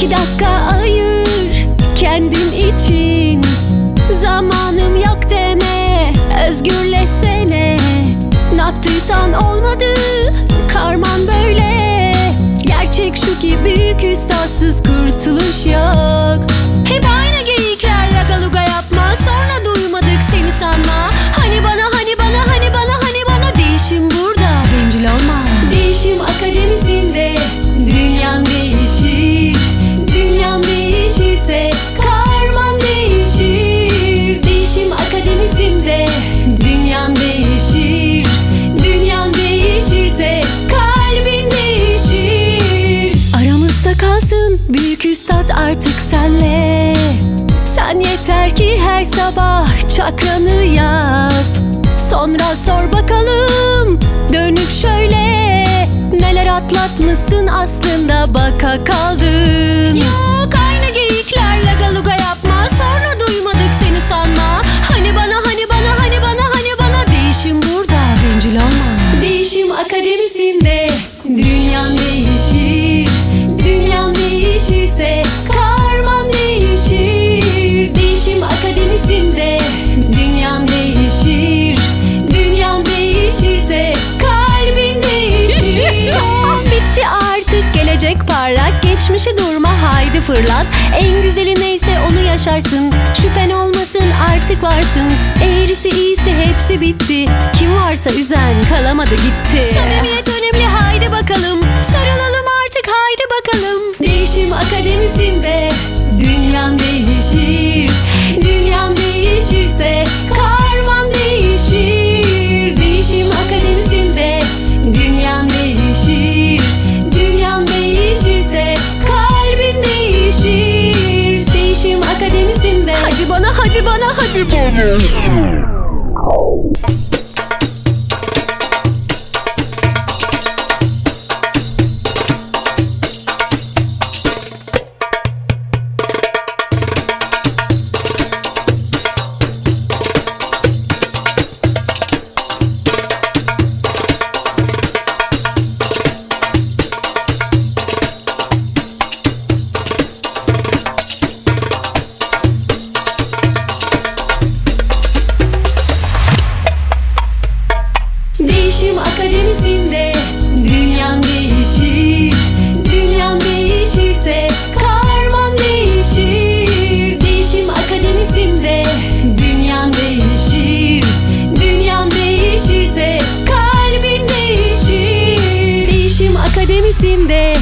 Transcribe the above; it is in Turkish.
Bir dakika ayır kendin için. Zamanım yok deme özgürleşsene. Ne yaptıysan olmadı çakranı yap. Sonra sor bakalım dönüp şöyle. Neler atlatmışsın aslında baka kaldın. Yok aynı geyikler lagaluga yapma. Sonra duymadık seni sanma. Hani bana hani bana hani bana hani bana. Değişim burada bencil olma. Değişim akademisinde Dünyan değişir Geçmişi durma haydi fırlat. En güzeli neyse onu yaşarsın. Şüphen olmasın artık varsın. Eğrisi iyisi hepsi bitti. Kim varsa üzen kalamadı gitti. Samimiyet önemli haydi bakalım. Sarılalım نا هادی بنا هادی مومو içimde